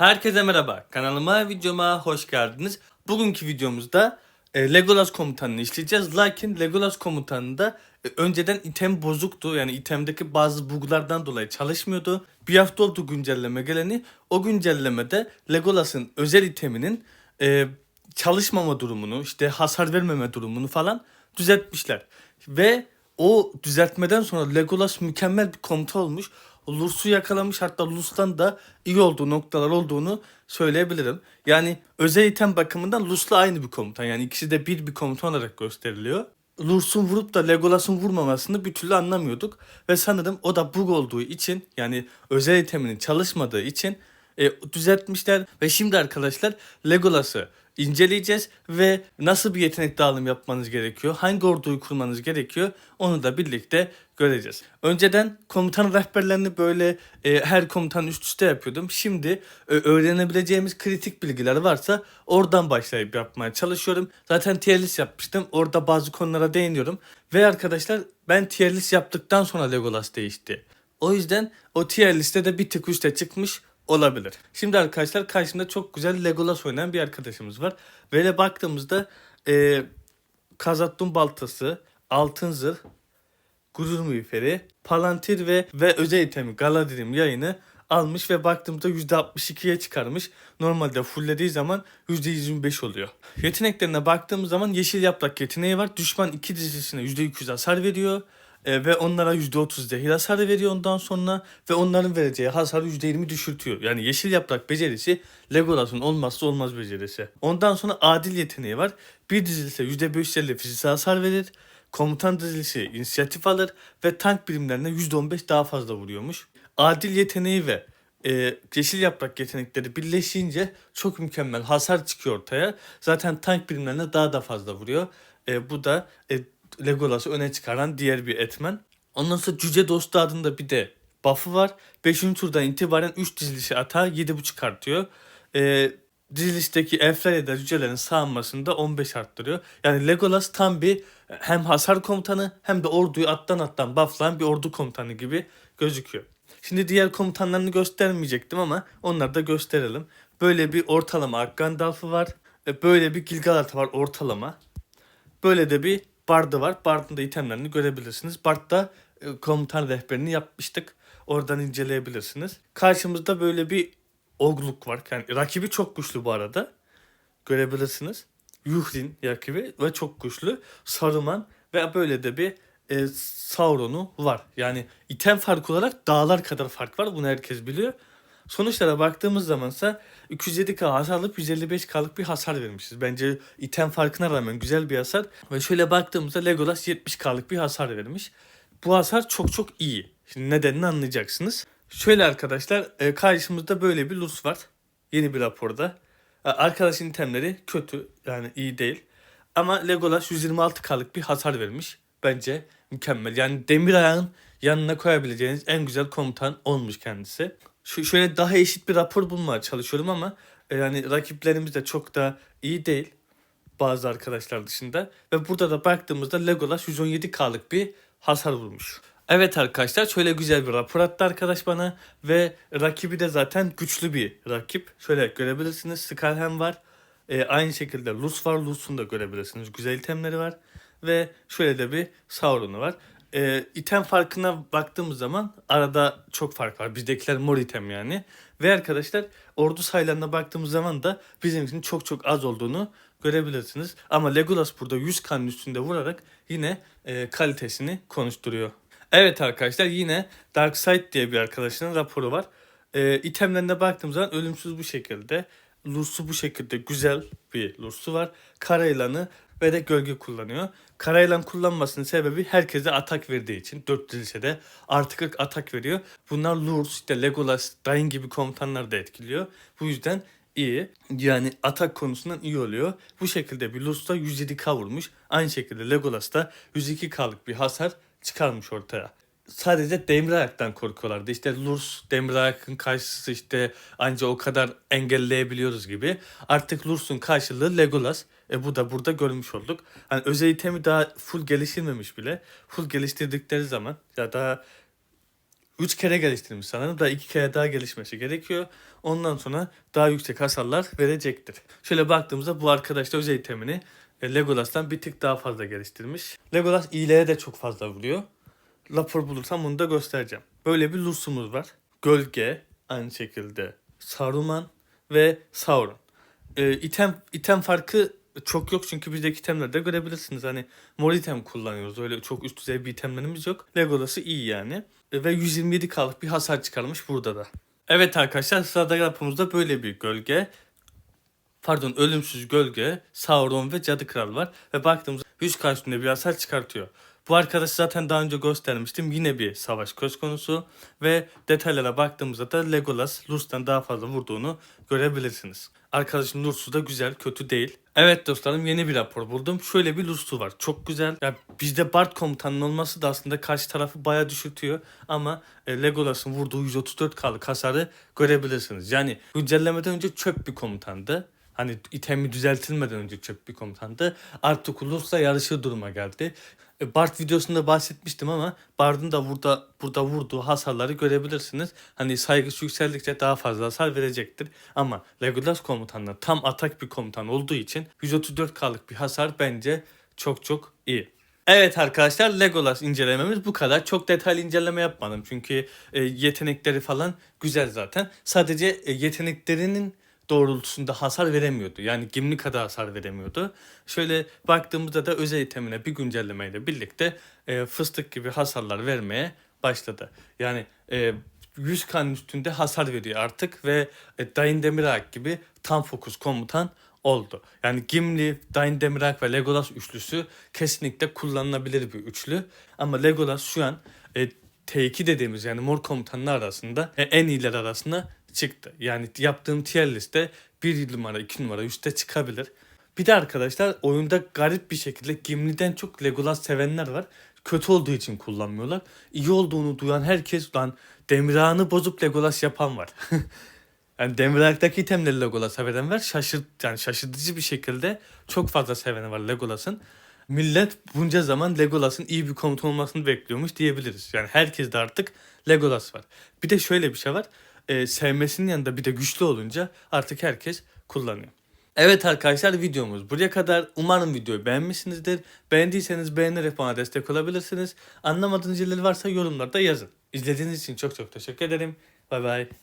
Herkese merhaba. Kanalıma, videoma hoş geldiniz. Bugünkü videomuzda e, Legolas komutanını işleyeceğiz. Lakin Legolas komutanında e, önceden item bozuktu. Yani itemdeki bazı buglardan dolayı çalışmıyordu. Bir hafta oldu güncelleme geleni. O güncellemede Legolas'ın özel iteminin e, çalışmama durumunu, işte hasar vermeme durumunu falan düzeltmişler. Ve o düzeltmeden sonra Legolas mükemmel bir komuta olmuş. Lurs'u yakalamış hatta Lurs'tan da iyi olduğu noktalar olduğunu söyleyebilirim. Yani özel item bakımından Lurs'la aynı bir komutan. Yani ikisi de bir bir komutan olarak gösteriliyor. Lurs'un vurup da Legolas'ın vurmamasını bir türlü anlamıyorduk. Ve sanırım o da bug olduğu için yani özel iteminin çalışmadığı için e, düzeltmişler. Ve şimdi arkadaşlar Legolas'ı inceleyeceğiz ve nasıl bir yetenek dağılım yapmanız gerekiyor, hangi orduyu kurmanız gerekiyor onu da birlikte göreceğiz. Önceden komutan rehberlerini böyle e, her komutan üst üste yapıyordum. Şimdi e, öğrenebileceğimiz kritik bilgiler varsa oradan başlayıp yapmaya çalışıyorum. Zaten tier list yapmıştım. Orada bazı konulara değiniyorum. Ve arkadaşlar ben tier list yaptıktan sonra Legolas değişti. O yüzden o tier listede bir tık üste çıkmış olabilir. Şimdi arkadaşlar karşımda çok güzel Legolas oynayan bir arkadaşımız var. Böyle baktığımızda e, Kazatun Baltası, Altın Zırh, Gurur Miğferi, Palantir ve ve özel itemi Galadrim yayını almış ve baktığımda %62'ye çıkarmış. Normalde fulllediği zaman %125 oluyor. Yeteneklerine baktığımız zaman yeşil yaprak yeteneği var. Düşman iki dizisine %200 hasar veriyor. E, ve onlara %30 zehir hasarı veriyor ondan sonra ve onların vereceği hasarı %20 düşürtüyor. Yani yeşil yaprak becerisi Legolas'ın olmazsa olmaz becerisi. Ondan sonra adil yeteneği var. Bir dizilse %550 fiziksel hasar verir. Komutan dizilisi inisiyatif alır ve tank birimlerine %15 daha fazla vuruyormuş. Adil yeteneği ve e, yeşil yaprak yetenekleri birleşince çok mükemmel hasar çıkıyor ortaya. Zaten tank birimlerine daha da fazla vuruyor. E, bu da e, Legolas'ı öne çıkaran diğer bir etmen. Ondan sonra Cüce Dostu adında bir de buff'ı var. 5. turdan itibaren 3 dizilişi atağı 7.5 artıyor. Ee, dizilişteki elfler ya da cücelerin sağınmasını da 15 arttırıyor. Yani Legolas tam bir hem hasar komutanı hem de orduyu attan attan bufflayan bir ordu komutanı gibi gözüküyor. Şimdi diğer komutanlarını göstermeyecektim ama onları da gösterelim. Böyle bir ortalama Gandalf'ı var. E, Böyle bir Gilgalad var ortalama. Böyle de bir Bard'ı var. Bard'ın da itemlerini görebilirsiniz. Bard'da e, komutan rehberini yapmıştık. Oradan inceleyebilirsiniz. Karşımızda böyle bir Ogluk var. Yani rakibi çok güçlü bu arada. Görebilirsiniz. Yuhrin rakibi ve çok güçlü. Saruman ve böyle de bir e, Sauron'u var. Yani item fark olarak dağlar kadar fark var. Bunu herkes biliyor. Sonuçlara baktığımız zamansa 207k hasar alıp 155k'lık bir hasar vermişiz. Bence item farkına rağmen güzel bir hasar. Ve şöyle baktığımızda Legolas 70k'lık bir hasar vermiş. Bu hasar çok çok iyi. Şimdi nedenini anlayacaksınız. Şöyle arkadaşlar e, karşımızda böyle bir lus var. Yeni bir raporda. E, Arkadaşın itemleri kötü yani iyi değil. Ama Legolas 126k'lık bir hasar vermiş. Bence mükemmel. Yani demir ayağın yanına koyabileceğiniz en güzel komutan olmuş kendisi. Şöyle daha eşit bir rapor bulmaya çalışıyorum ama e, yani rakiplerimiz de çok da iyi değil bazı arkadaşlar dışında. Ve burada da baktığımızda Legolas 117k'lık bir hasar vurmuş. Evet arkadaşlar şöyle güzel bir rapor attı arkadaş bana ve rakibi de zaten güçlü bir rakip. Şöyle görebilirsiniz Skarhem var. E, aynı şekilde Lus var. Lus'un da görebilirsiniz. Güzel itemleri var. Ve şöyle de bir Sauron'u var. E, item farkına baktığımız zaman arada çok fark var. Bizdekiler mor item yani. Ve arkadaşlar ordu sayılarına baktığımız zaman da bizim için çok çok az olduğunu görebilirsiniz. Ama Legolas burada 100 kanın üstünde vurarak yine e, kalitesini konuşturuyor. Evet arkadaşlar yine Darkseid diye bir arkadaşının raporu var. E, itemlerine baktığım zaman ölümsüz bu şekilde. Lursu bu şekilde güzel bir Lursu var. Karayılanı ve de gölge kullanıyor. Karayılan kullanmasının sebebi herkese atak verdiği için. 4 de artık atak veriyor. Bunlar Lurs, işte Legolas, Dain gibi komutanlar da etkiliyor. Bu yüzden iyi. Yani atak konusundan iyi oluyor. Bu şekilde bir da 107k vurmuş. Aynı şekilde Legolas da 102k'lık bir hasar çıkarmış ortaya. Sadece demir ayaktan korkuyorlardı. İşte Lurs demir ayakın karşısı işte anca o kadar engelleyebiliyoruz gibi. Artık Lurs'un karşılığı Legolas. E bu da burada görmüş olduk. Hani özel itemi daha full geliştirmemiş bile. Full geliştirdikleri zaman ya daha 3 kere geliştirmiş sanırım. Daha 2 kere daha gelişmesi gerekiyor. Ondan sonra daha yüksek hasarlar verecektir. Şöyle baktığımızda bu arkadaş da özel itemini e, Legolas'tan bir tık daha fazla geliştirmiş. Legolas iyilere de çok fazla vuruyor. Rapor bulursam bunu da göstereceğim. Böyle bir Lursumuz var. Gölge aynı şekilde Saruman ve Sauron. E, item, item farkı çok yok çünkü bizdeki itemlerde görebilirsiniz. Hani mor item kullanıyoruz. Öyle çok üst düzey bir itemlerimiz yok. Legolas'ı iyi yani. E, ve 127 kalıp bir hasar çıkarmış burada da. Evet arkadaşlar sırada rapımızda böyle bir gölge. Pardon ölümsüz gölge, Sauron ve Cadı Kral var. Ve baktığımızda 100 karşısında bir hasar çıkartıyor. Bu arkadaşı zaten daha önce göstermiştim. Yine bir savaş söz konusu. Ve detaylara baktığımızda da Legolas Lurs'tan daha fazla vurduğunu görebilirsiniz. Arkadaşın Lurs'u da güzel, kötü değil. Evet dostlarım yeni bir rapor buldum. Şöyle bir Lurs'u var. Çok güzel. Ya bizde Bard komutanının olması da aslında karşı tarafı bayağı düşürtüyor. Ama e, Legolas'ın vurduğu 134K'lık hasarı görebilirsiniz. Yani güncellemeden önce çöp bir komutandı. Hani itemi düzeltilmeden önce çöp bir komutandı. Artık Lurs'la yarışır duruma geldi. E, Bard videosunda bahsetmiştim ama Bard'ın da burada burada vurduğu hasarları görebilirsiniz. Hani saygısı yükseldikçe daha fazla hasar verecektir. Ama Legolas komutanı tam atak bir komutan olduğu için 134K'lık bir hasar bence çok çok iyi. Evet arkadaşlar Legolas incelememiz bu kadar. Çok detaylı inceleme yapmadım çünkü e, yetenekleri falan güzel zaten. Sadece e, yeteneklerinin doğrultusunda hasar veremiyordu. Yani Gimli kadar hasar veremiyordu. Şöyle baktığımızda da özel itemine bir güncellemeyle birlikte e, fıstık gibi hasarlar vermeye başladı. Yani e, 100 kan üstünde hasar veriyor artık ve e, Dain Demirak gibi tam fokus komutan oldu. Yani Gimli, Dain Demirak ve Legolas üçlüsü kesinlikle kullanılabilir bir üçlü. Ama Legolas şu an e, T2 dediğimiz yani mor komutanlar arasında e, en iyiler arasında çıktı. Yani yaptığım tier liste 1 numara 2 numara üstte çıkabilir. Bir de arkadaşlar oyunda garip bir şekilde Gimli'den çok Legolas sevenler var. Kötü olduğu için kullanmıyorlar. İyi olduğunu duyan herkes lan Demirağını bozup Legolas yapan var. yani Demirağ'daki itemleri Legolas'a veren var. Şaşırt, yani şaşırtıcı bir şekilde çok fazla seveni var Legolas'ın. Millet bunca zaman Legolas'ın iyi bir komutan olmasını bekliyormuş diyebiliriz. Yani herkes de artık Legolas var. Bir de şöyle bir şey var. Ee, sevmesinin yanında bir de güçlü olunca artık herkes kullanıyor. Evet arkadaşlar videomuz buraya kadar. Umarım videoyu beğenmişsinizdir. Beğendiyseniz beğenerek bana destek olabilirsiniz. Anlamadığınız yerleri varsa yorumlarda yazın. İzlediğiniz için çok çok teşekkür ederim. Bay bay.